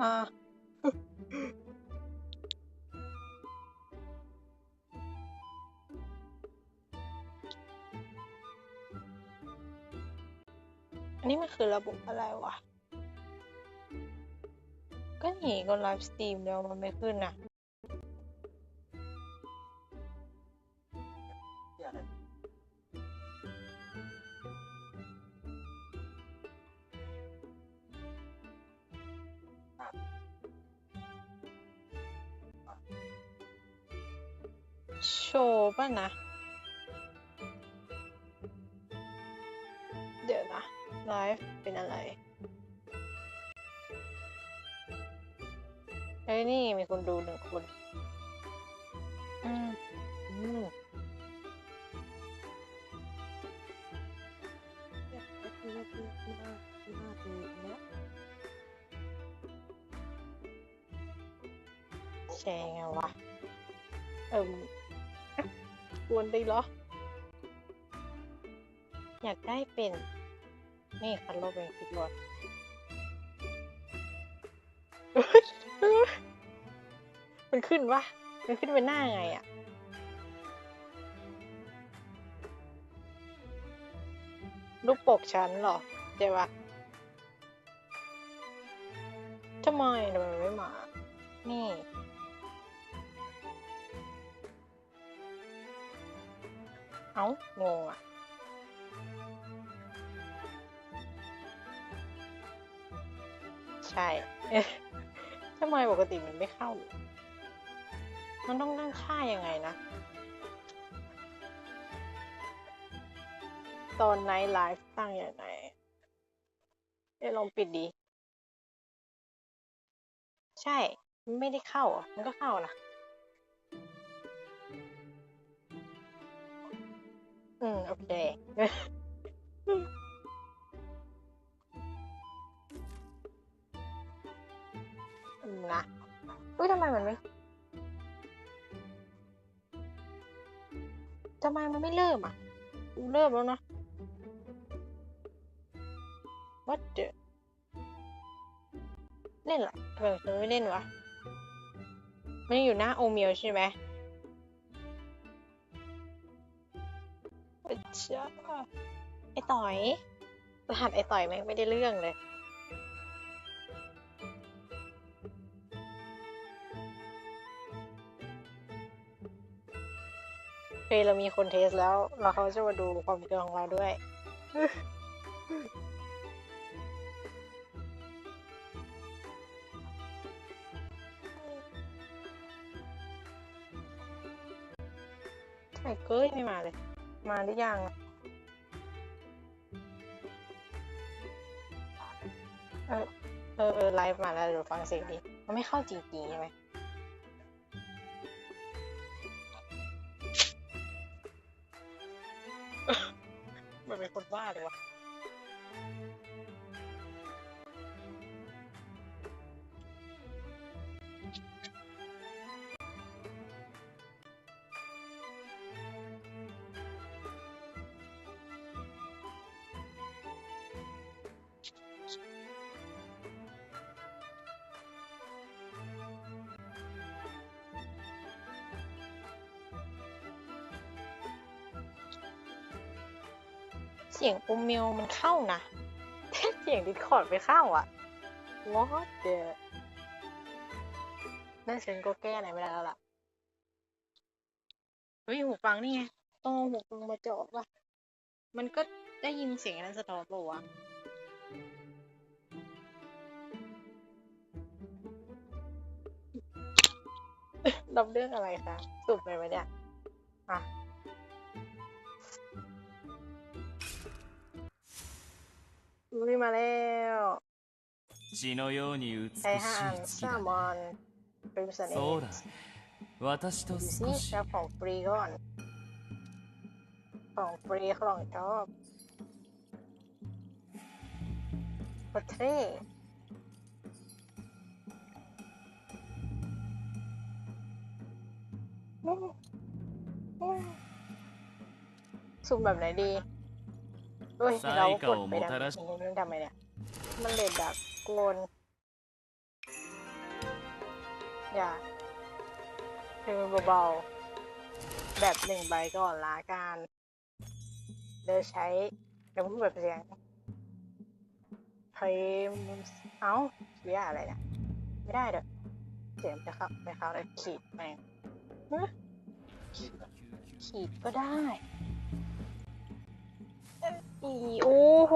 อ่าอันนี้มันคือระบบอะไรวะ ก็หนีก็ไลฟ์สตรีมแล้วมันไม่ขึ้นนะ ป่ะนะ เดี๋ยวนะ ไลฟ์เป็นอะไรเอ้ยนี่มีคนดูหนึ่งคน อยากได้เป็น นี่คันโลเป็นคิดรถมันขึ้นวะมันขึ้นเป็นหน้าไงอะรูปปกฉันหรอใช่ปะทำไมทำไมมันไม่มา นี่ เอ้างงอะ ใช่ทำไมปกติมันไม่เข้า มันต้องตั้งค่ายังไงนะ ตอนไนท์ไลฟ์ตั้งยังไงเอ้ยลองปิดดี ใช่ ไม่ได้เข้าอะ มันก็เข้านะอืม โอเค นะอุ้ยทำไมมันไม่ทำไมมันไม่เริ่มอะกูเริ่มแล้วนะ What the เล่นหรอทำไมฉันไม่เล่นวะมันอยู่หน้าโอเมียวใช่ไหมเอ้ยจ้าไอต่อยรหัสไอต่อยแม่งไม่ได้เรื่องเลย คเรามีคนเทสแล้วแล้วเขาจะมาดูความเกินของเราด้วยใช่เก้ยไม่มาเลย มาหรือยังเออเออเออไลฟ์มาแล้วเดี๋ยวฟังเสียงดี มันไม่เข้าจริงๆใช่ไหม เสียงอุมเมลมันเข้านะแต่เสียงดิสคอร์ดไม่เข้าอะ what the นั่นฉันก็แก้ไหนไม่ได้แล้วล่ะเฮ้ยหูฟังนี่ไงต้องหูฟังมาเจาะป่ะ มันก็ได้ยินเสียงนั้นสะท้อนป่าวะรับเรื่องอะไรคะสุบไปไหมเนี่ยอะ อุ้ยมาแล้ว 血のように美し ใช้ い ห้าอัน 月 ซา だ มอนคริมสันเอ そうだ私と ดูสิ 少し ชอบของฟรีก่อน ของฟรีของชอบโคตรเท่อืมอืมสุ่มแบบไหนดี เฮ้ยเรากดไปดังนี้นี่ทำไมเนี่ย มันเลดดักโกนอย่าคือเบาๆ แบบหนึ่งใบก่อนละกันเดี๋ยวใช้เดี๋ยวพูดแบบเสียงเพลมเอ้าเสียอะไรเนี่ย ไม่ได้เด้อเสียงจะเข้าไม่เข้าเลยขีดแม่งฮะขีดก็ได้ สี่โอ้โห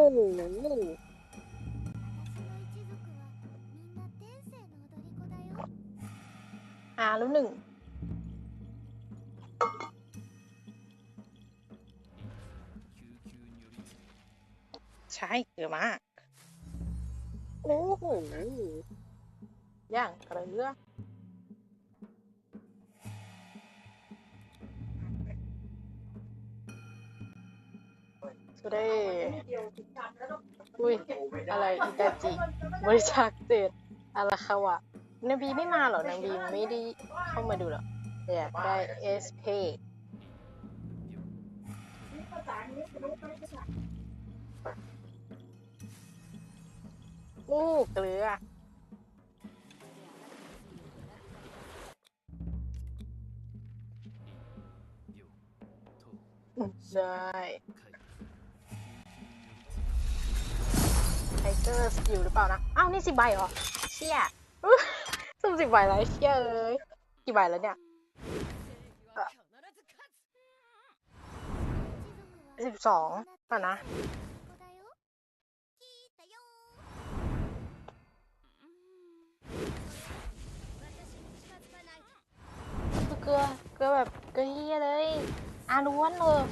อารู้หนึ่งใช่เยอะมาก โอ้โหอย่างอะไรเรื่อง อุ้ย อะไรอิตาจิ บริจาคเศษอาราคาวะนางบีไม่มาเหรอนางบีไม่ได้เข้ามาดูเหรออยากได้เอสเพอู้เกลือได้ ไทเกอร์อยู่หรือเปล่านะ อ้าว นี่สิบใบเหรอ เชี่ยสุ่มสิบใบแล้วเชี่ยเลยกี่ใบแล้วเนี่ยสิบสองป่ะนะ เกลือ เกือแบบเกลือเฮียเลยอาล้วนเลย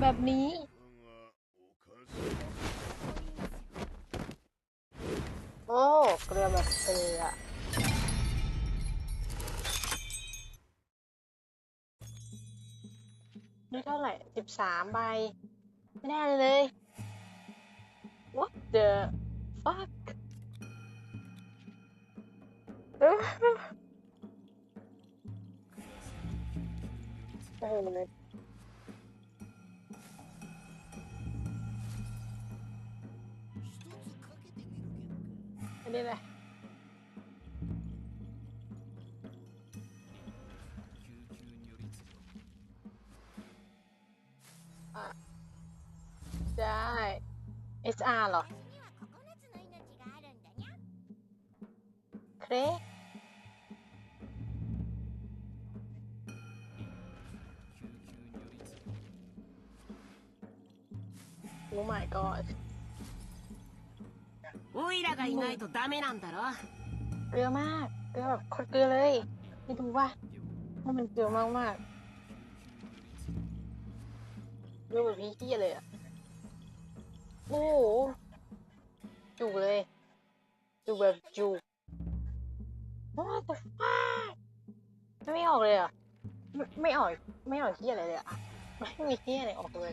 แบบนี้ สามใบ ไม่ได้เลย What the fuck อ้อโอ้โหอันนี้แหละSR เหรอ 私には9つの命があるんだにゃ เครโอ้ my god オイラがいないとダメなんだろ เกลือมาก เกลือแบบโคตรเกลือเลยไม่ดูว่าว่ามันเกลือมากมากๆเกลือแบบพี่เหี้ยเลยอ่ะ โอ้โหจุกเลยจุกแบบจุก What the fuck ไม่ออกเลยอะไม่ไม่ออกไม่ออกเหี้ยอะไรเลยอะไม่มีเหี้ยอะไรออกเลย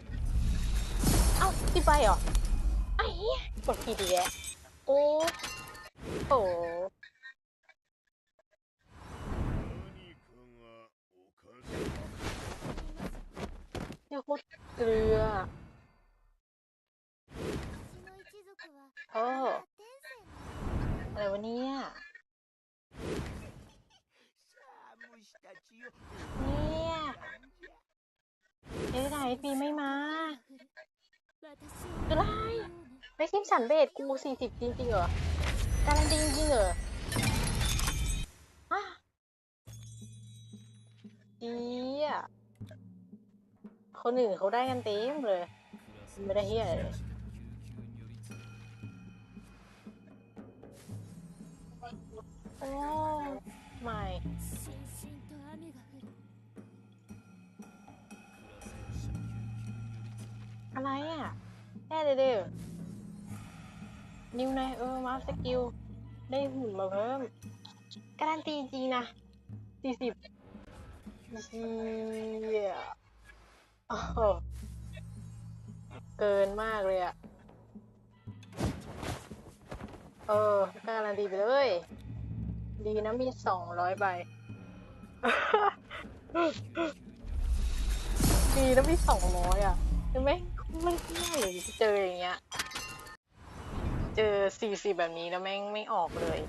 เอ้าที่ไปเหรอไอ้เหี้ยกดผิดอีกแล้วโอ้โหเดี๋ยวโคตรเกลือ โอ้อะไรวะเนี่ยเนี่ยเอ๊ะไหนปีไม่มาอะไรไม่คิมสันเบดกู40สิบจริงๆเหรอการันตีจริงเหรอดีอะคนอื่นเขาได้กันเต็มเลยไม่ได้เฮียเลย โอ้ไม่อะไรอะแน่เด้อนิวนายเออมาสกิล ได้หุ่นมาเพิ่ม การันตีจริงนะสี่สิบเยอเกินมากเลยอะ เออการันตีไปเลย ดีนะมีสองร้อยใบ ดีนะมีสองร้อยอะเห็นไหมไม่ง่ายเลยเจออย่างเงี้ย เจอสี่สิบแบบนี้แล้วแม่งไม่ออกเลย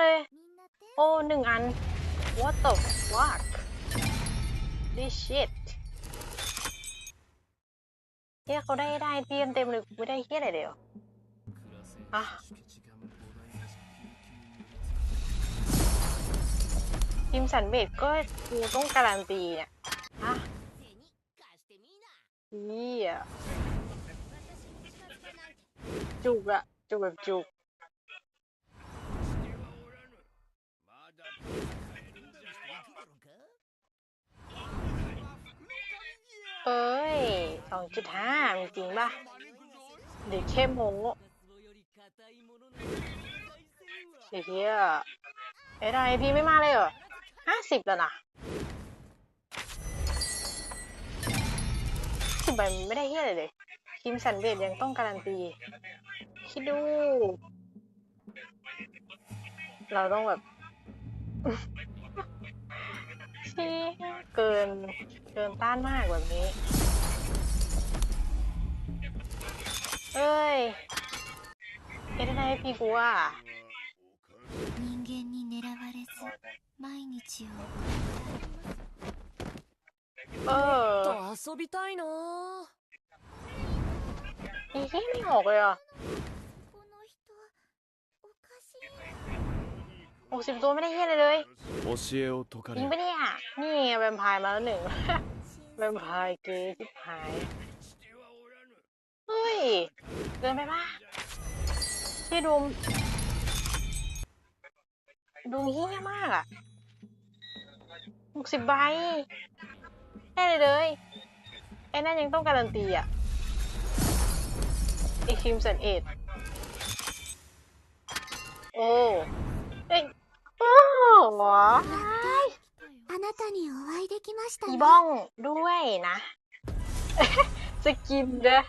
เลย โอ้หนึ่งอัน what the fuck this shit เฮียเขาได้ได้เตรียมเต็มเลยกูไม่ได้เฮียอะไรเดียวอะทีมสันเบดก็กูต้องการันตีเนี่ยอะเฮียจุกอะจุกแบบจุก เอ้ยสองจุดห้ามีจริงป่ะเดี๋ยวเข้มโมเดี๋ยวเฮียเอ้ยไมพี่ไม่มาเลยเหรอห้าสิบแล้วนะสิบใบไม่ได้เฮียอะไรเลยทีมสันเวทยังต้องการันตี คิดดู เราต้องแบบชี้เกิน กินต้านมากแบบนี้ เอ้ยเอ็ดไนพี่กูอ่ะ 人間に狙われず毎日を เออ と遊びたいな อีที่ไม่ออกเลยอ่ะ กสิบตัวไม่ได้เฮี้ยเลยเลยยิงไปเนี่ยนี่แวมพายมาแล้วหนึ่งแวมพายเกย์ชิบหายเฮ้ยเกินไปปะพี่ดูมดูเฮี้ยมากอะหกสิบใบแน่เลยเลยไอ้นั่นยังต้องการันตีอะไอคิมสันเอ็ดโอ้ โอ้โห あなたにお会いできました อี ね บ้องด้วยนะ สกินเด้อ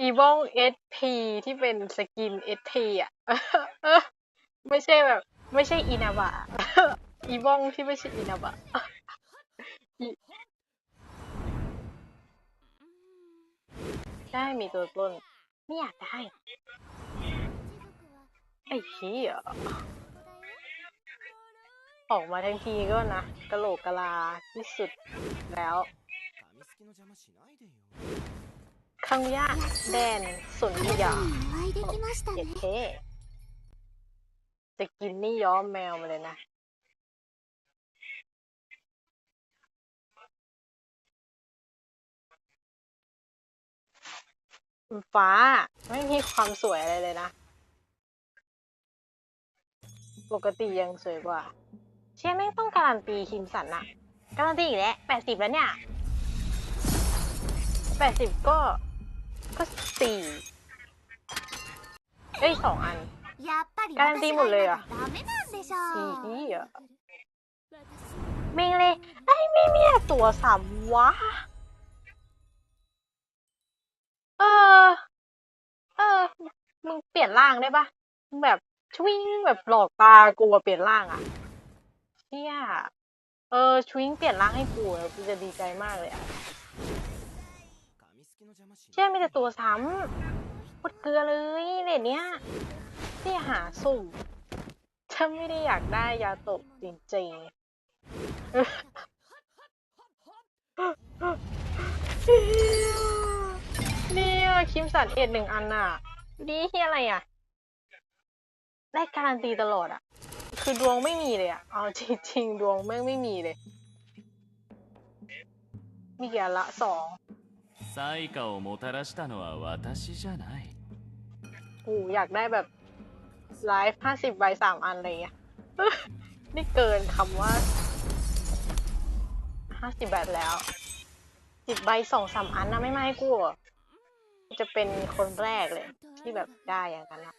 อีบ้องเอสพีที่เป็นสกินเอสพีอ่ะ ไม่ใช่แบบ ไม่ใช่อินาบะ อีบ้องที่ไม่ใช่อินาบะ อีได้มีตัวต้น ไม่อยากได้ ไอ้เหี้ย ออกมาทั้งทีก็นะกะโหลกกะลาที่สุดแล้วข้างยะแดนสนธิยาเจ็ดเคจะกินนี่ย้อมแมวมาเลยนะฟ้าไม่มีความสวยอะไรเลยนะ ปกติยังสวยกว่า เชี่ยแม่งต้องการันตีคิมสันอะการันตีอีกแล้วแปดสิบแล้วเนี่ยแปดสิบก็ ก็สี่เอ้ยสองอัน การันตีหมดเลยอะสี่อะเมงเลยไอ้ไม่มีตัวสามวะ เออ เออ มึงเปลี่ยนร่างได้ปะแบบชวิ้งแบบหลอกตากลัวเปลี่ยนร่างอะ เชี่ยเออชวิงเปลี่ยนร่างให้กูกูจะดีใจมากเลยอะเชี่ยมีแต่ตัวซ้ำพุดเกลือเลยเด็ดเนี้ยที่หาสุ่มฉันไม่ได้อยากได้ยาตกจริงๆเนี่ยคิมสันเอ็ดหนึ่งอันอะดีที่อะไรอะได้การันตีตลอดอะ คือดวงไม่มีเลยอ่ะ เอาจริงๆ ดวงแม่งไม่มีเลย มีกี่อันละสอง 対価をもたらしたのは私じゃない กูอยากได้แบบไลฟ์ห้าสิบใบสามอันอะไรเงี้ย นี่เกินคำว่าห้าสิบแบบแล้วสิบใบสองสามอันนะไม่มาให้กูอะกูจะเป็นคนแรกเลย ที่แบบได้อย่างนั้นอะ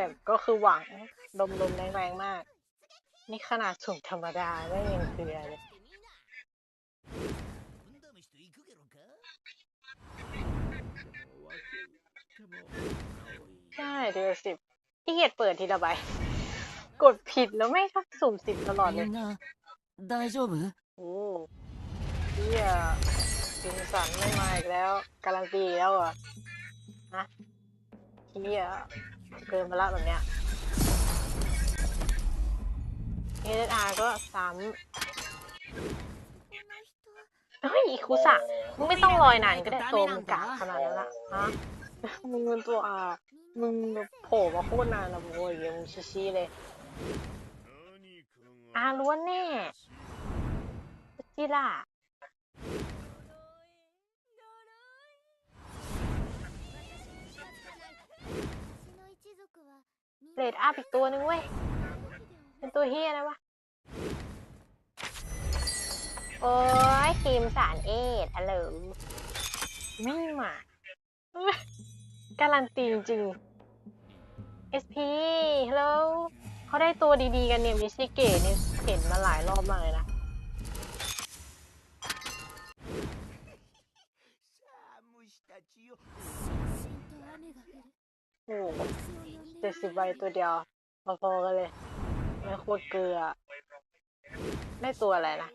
แต่ก็คือหวังลมๆแรงๆมาก นี่ขนาดสูงธรรมดาไม่ยังเกลือเลยใช่เดือสิบที่เหตุเปิดทีละใบกดผิดแล้วไม่ชอบสุ่มสิบตลอดเลยได้จบโอ้เฮียจินสันไม่มาอีกแล้ว การันตีแล้วอะนะเฮีย เกินมาละแบบเนี้ยเอเออาร์ก็ซ้ำเฮ้ยอีคุสะมึงไม่ต้องลอยนานก็ได้ตัวมึงกะขนาดนั้นละฮะมึงเป็นตัวอามึงโผล่มาโคตรนานนะโว้ยเยมึงชี้ๆเลยอาล้วนแน่จิล่ะ เลดอัพอีกตัวนึงเว้ย เป็นตัวเฮียนะวะ โอ้ยครีมสารเอทฮัลโหลวิ่งมาเอ้ยการันตีจริงๆ SP ฮัลโหลเขาได้ตัวดีๆกันเนี่ยมิชิเกะเนี่ยเห็นมาหลายรอบมากเลยนะโอ้โห เจ็ดสิบใบตัวเดียวพอๆกันเลยไม่โคตรเกลือได้ตัวอะไรนะ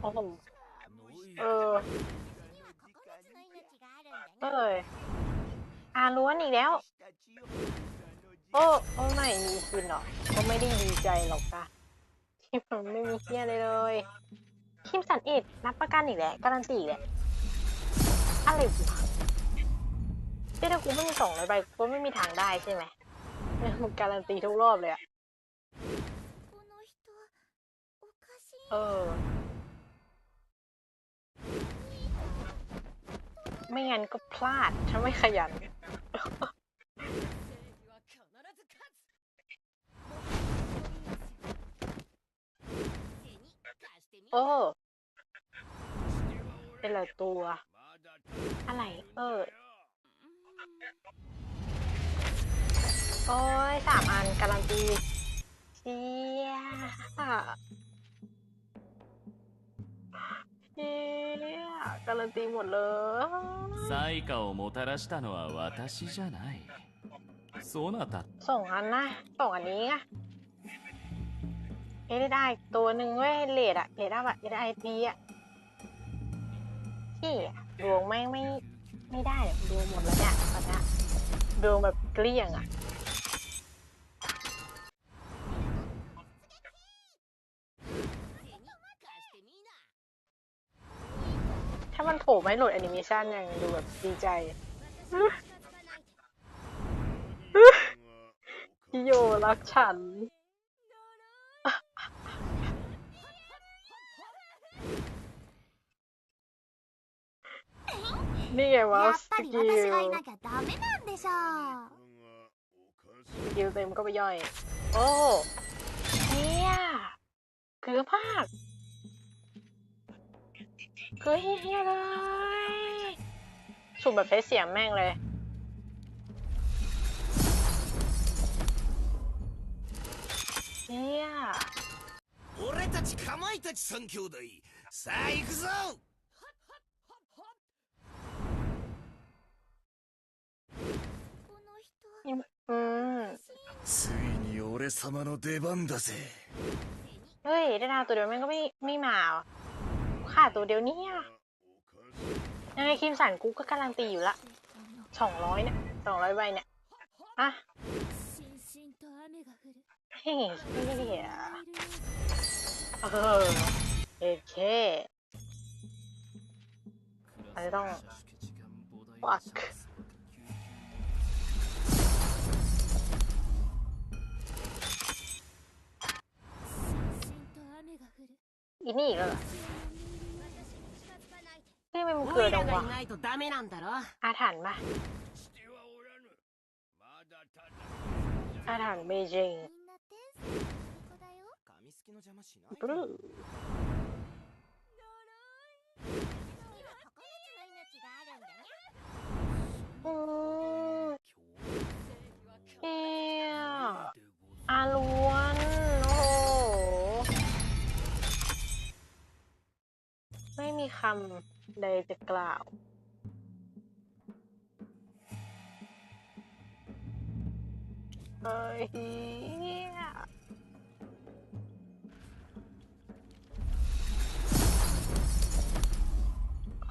โอ้โหเออเอ้ยอาล้วนอีกแล้ว โอ้โอ้ไม่มีคืนหรอกก็ไม่ได้ดีใจหรอกค่ะที่มันไม่มีเฮียเลยเลย ทีมสันอีกรับประกันอีกแล้วการันตีอีกแหละอะไรอีกที่ถ้ากูไม่มีส่งเลยใบกูไม่มีทางได้ใช่ไหมมันการันตีทุกรอบเลยอะเออ ไม่งั้นก็พลาดถ้าไม่ขยันโอ้ เป็นหลายตัว อะไร เออ โอ้ยสามอันการันตีเชี่ยเชี่ยการันตีหมดเลย 災禍をもたらしたのは私じゃないそなた ส่งอันนะส่งอันนี้อะเอ้ได้อีกตัวหนึ่งเว้ยเลดอะเลดอะแบบเลดไอพีอะ พี่ดวงไม่ไม่ไม่ได้ดวงหมดแล้วเนี่ยตอนนี้ดวงแบบเกลี้ยงอะถ้ามันโผล่ไม่หลุดแอนิเมชันยังดูแบบดีใจพี่โยรักฉัน นี่ไงวะ やっ ส ぱり กิล 私がいなきゃダメなんでしょ สกิลเต็มก็ไปย่อย โอ้เนี่ยเกือบมากเกือบเฮียๆเลยสุ่มแบบใช้เสียงแม่งเลย เนี่ย 俺たちかまいたち三兄弟さあ行くぞ อืม ついに俺様の出番だぜ เฮ้ยได้ดาวตัวเดียวแม่งก็ไม่ไม่มาว่ะขาดตัวเดียวเนี่ยยังไงคิมสันกูก็การันตีอยู่ละสองร้อยเนี่ยสองร้อยใบเนี่ยอะ しんしんと雨が降る เฮ้ยเฮียเออเอเคอันนี้ต้อง fuck し 이미이거ซึ่งมันคืออะไรวะอาถรรพ์ปะอาถรรพ์เมจิงブルーอืมเฮียอาล้วน มีคำใดจะกล่าวเฮ้ย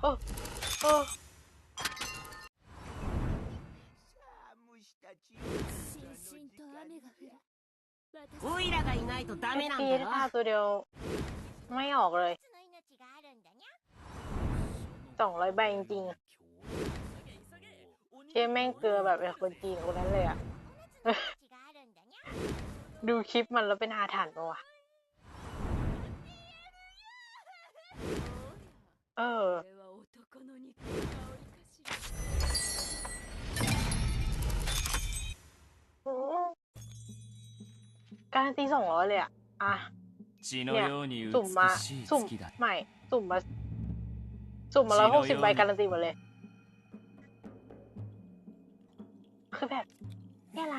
โอ้โอ้オイラがいないとダメなんだよ。ไม่ออกเลย สองร้อยใบจริงๆเช่แม่งเกลือแบบไอ้คนจีนคนนั้นเลยอะดูคลิปมันแล้วเป็นอาถรรพ์ปะวะเออการตีสองร้อยเลยอะอะเนี่ยสุ่มมาสุ่มใหม่สุ่มมา สุ่มมาร้อยหกสิบใบการันตีหมดเลย คือแบบนี่อะไร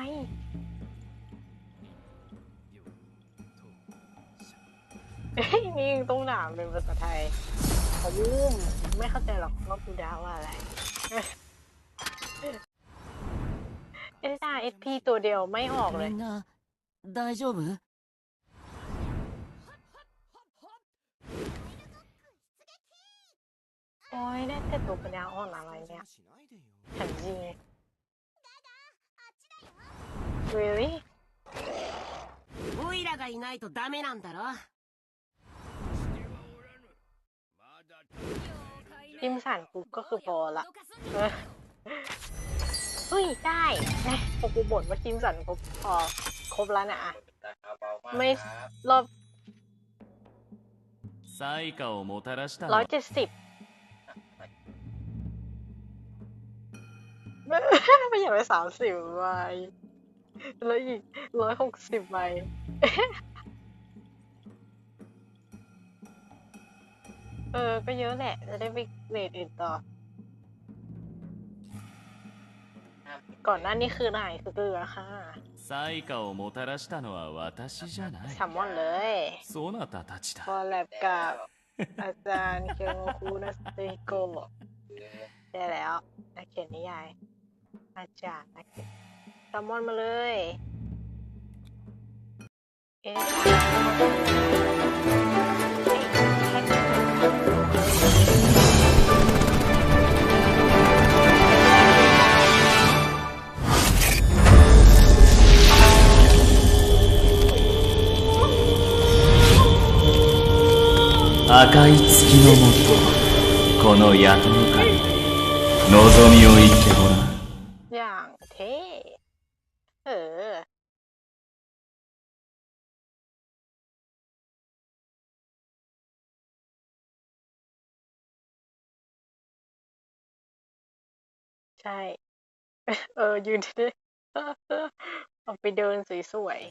เฮ้ยนี่ต้องด่าเป็นภาษาไทยผมไม่เข้าใจหรอกว่ากูด่าว่าอะไร เอสอาเอสพีตัวเดียวไม่ออกเลย みんな大丈夫 โอ้ยได้แต่ตัวปัญญาอ่อนอะไรเนี่ยถามจริง really オイラがいないとダメなんだろ จิมสันกูก็คือพอละเออเฮ้ย ได้นะพอกูบ่นว่าจิมสันครบพอครบแล้วนะอะไม่รอบ 災禍をもたらしたの ร้อย は เจ็ดสิบ ไม่อยากไปสามสิบใบแล้วอีกร้อยหกสิบใบ เออ ก็เยอะแหละ จะได้ไปเรทอื่นต่อ ก่อนหน้านี้คือไหนคือเกลือค่ะ 災禍をもたらしたのは私じゃない แซลมอนเลย そなたたち พอ だ แลบกับอาจารย์เคียวโงคุนะสเตโกได้แล้วนักเขียนนิยาย อาจารย์นักเขียนแซลมอนมาเลย เอ๊ะ赤い月のもとこの雇の神望みを言ってごらん อย่าง เท่เออใช่ เออ ยืนดิออกไปเดินสวยๆ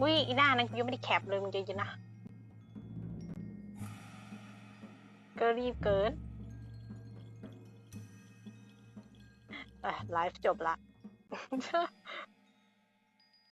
อุ้ยอีหน้านั้นกูยังไม่ได้แคปเลยมึงจเย็นนะ ก็รีบเกิน เอ้ยไลฟ์จบละ